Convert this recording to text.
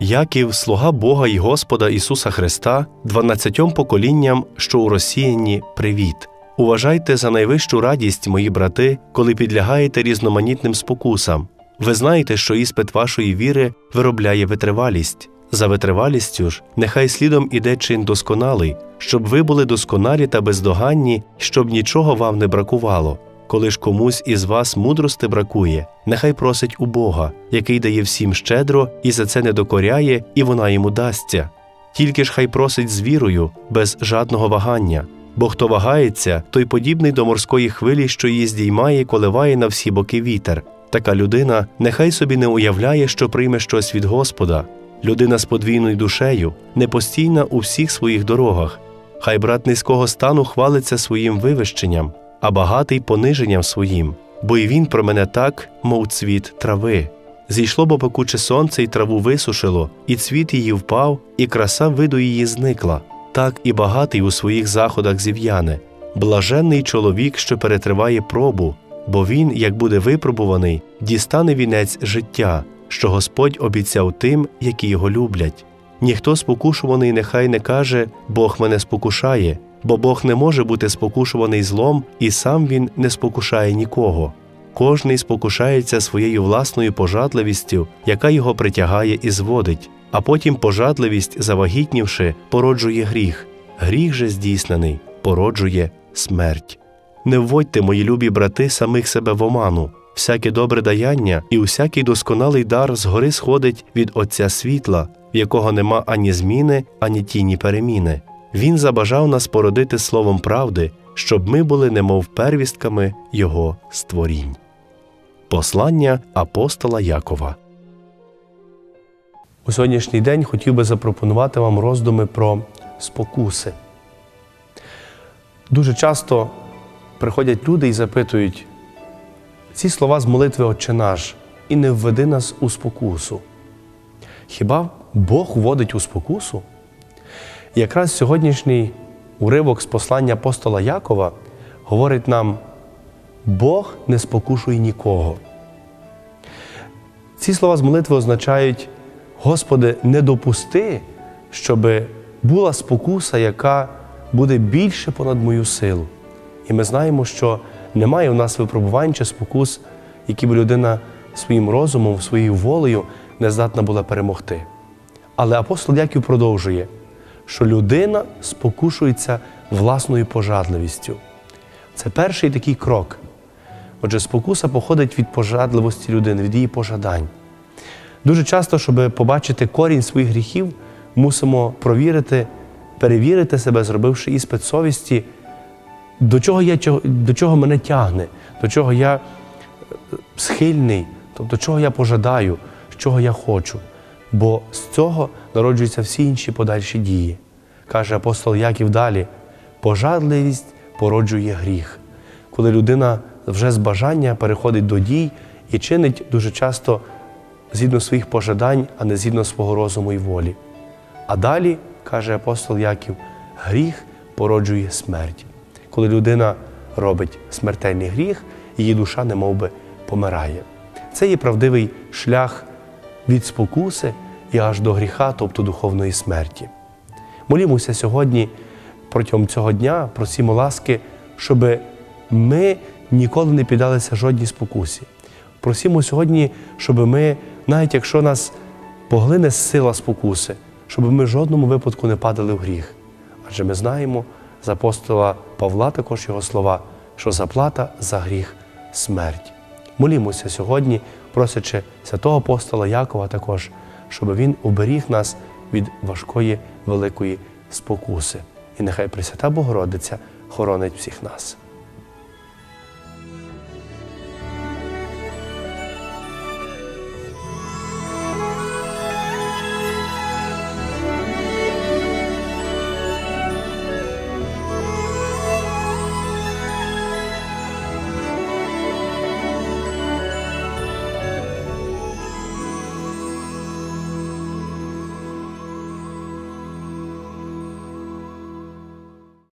Яків, слуга Бога і Господа Ісуса Христа, дванадцятьом поколінням, що у розсіянні, привіт. Уважайте за найвищу радість, мої брати, коли підлягаєте різноманітним спокусам. Ви знаєте, що іспит вашої віри виробляє витривалість. За витривалістю ж, нехай слідом іде чин досконалий, щоб ви були досконалі та бездоганні, щоб нічого вам не бракувало. Коли ж комусь із вас мудрости бракує, нехай просить у Бога, який дає всім щедро і за це не докоряє, і вона йому дасться. Тільки ж хай просить з вірою, без жадного вагання. Бо хто вагається, той подібний до морської хвилі, що її здіймає, коливає на всі боки вітер. Така людина нехай собі не уявляє, що прийме щось від Господа. Людина з подвійною душею, непостійна у всіх своїх дорогах. Хай брат низького стану хвалиться своїм вивищенням, а багатий пониженням своїм, бо і він про мене так, мов цвіт трави. Зійшло бо пекуче сонце, і траву висушило, і цвіт її впав, і краса виду її зникла. Так і багатий у своїх заходах зів'яне. Блаженний чоловік, що перетриває пробу, бо він, як буде випробуваний, дістане вінець життя, що Господь обіцяв тим, які його люблять. Ніхто спокушуваний нехай не каже Бог мене спокушає, бо Бог не може бути спокушуваний злом, і сам він не спокушає нікого. Кожний спокушається своєю власною пожадливістю, яка його притягає і зводить, а потім пожадливість, завагітнівши, породжує гріх. Гріх же здійснений породжує смерть. Не вводьте, мої любі брати, самих себе в оману. Всяке добре даяння і усякий досконалий дар згори сходить від Отця світла, в якого нема ані зміни, ані тіні переміни. Він забажав нас породити словом правди, щоб ми були немов первістками Його створінь. Послання апостола Якова. У сьогоднішній день хотів би запропонувати вам роздуми про спокуси. Дуже часто приходять люди і запитують ці слова з молитви Отче наш, і не введи нас у спокусу. Хіба Бог вводить у спокусу? Якраз сьогоднішній уривок з послання апостола Якова говорить нам: Бог не спокушує нікого. Ці слова з молитви означають, Господи, не допусти, щоб була спокуса, яка буде більше понад мою силу. І ми знаємо, що немає у нас випробувань чи спокус, які б людина своїм розумом, своєю волею не здатна була перемогти. Але апостол Яків продовжує, що людина спокушується власною пожадливістю. Це перший такий крок. Отже, спокуса походить від пожадливості людини, від її пожадань. Дуже часто, щоб побачити корінь своїх гріхів, мусимо провірити, перевірити себе, зробивши іспит совісті, до чого я, до чого мене тягне, до чого я е, схильний, тобто чого я пожадаю, чого я хочу. Бо з цього народжуються всі інші подальші дії. Каже апостол Яків далі: пожадливість породжує гріх. Коли людина вже з бажання переходить до дій і чинить дуже часто згідно своїх пожадань, а не згідно свого розуму і волі. А далі, каже апостол Яків, гріх породжує смерть. Коли людина робить смертельний гріх, її душа не би, помирає. Це є правдивий шлях від спокуси і аж до гріха, тобто духовної смерті. Молімося сьогодні протягом цього дня, просімо ласки, щоб ми ніколи не піддалися жодній спокусі. Просімо сьогодні, щоб ми, навіть якщо нас поглине сила спокуси, щоб ми жодному випадку не падали в гріх. Адже ми знаємо з апостола Павла також його слова, що заплата за гріх смерть. Молімося сьогодні, просячи святого апостола Якова також, щоб він оберіг нас від важкої великої спокуси. І нехай Пресвята Богородиця хоронить всіх нас.